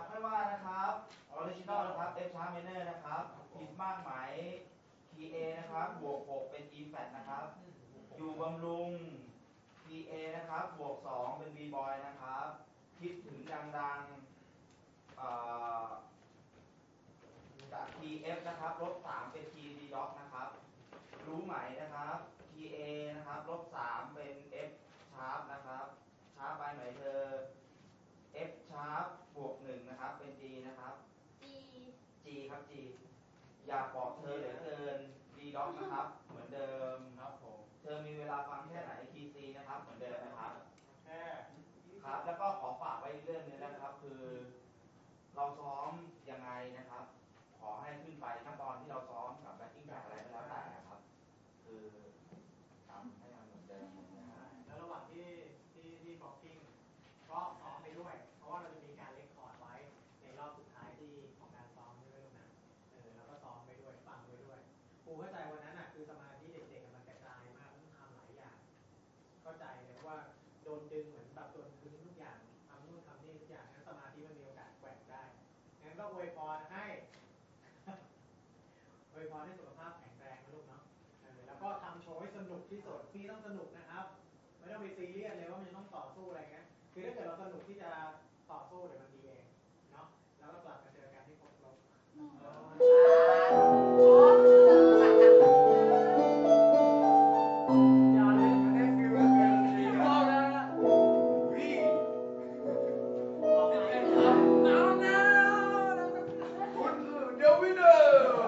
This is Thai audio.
กไม่ว่านะครับออริจินอลนะครับ F sharp minor นะครับผิดมากไหม key A นะครับ บวก 6 เป็น E flat นะครับ อยู่บำรุง key A นะครับ บวก 2 เป็น B boy นะครับ คิดถึงดังๆจาก key F นะครับ ลบ 3 เป็น key D dot นะครับ รู้ไหมนะครับ key A นะครับ ลบ 3 เป็น F sharp นะครับ ชาร์ปไปไหมเธอ F sharp บวก 1 นะครับ เป็น G นะครับ G G ครับ G อยากบอกเธอเหลือเกิน D dot นะครับ เหมือนเดิมครับผม เธอมีเวลาฟังแค่ไหน T C นะครับ เหมือนเดิมนะครับแค่ครับ แล้วก็ขอฝากไว้อีกเรื่องหนึงนะครับ คือ เราซ้อมยังไง รให้อวยพรให้สุขภาพแข็งแรงนะลูกเนาะแล้วก็ทำโชว์ให้สนุกที่สุดพี่ต้องสนุกนะครับ ไม่ต้องไปซีเรียสเลยว่ามันจะต้องต่อสู้อะไรเงี้ยคือถ้าเกิดเราสนุกที่จะต่อสู้เดี๋ยวมันดี winner!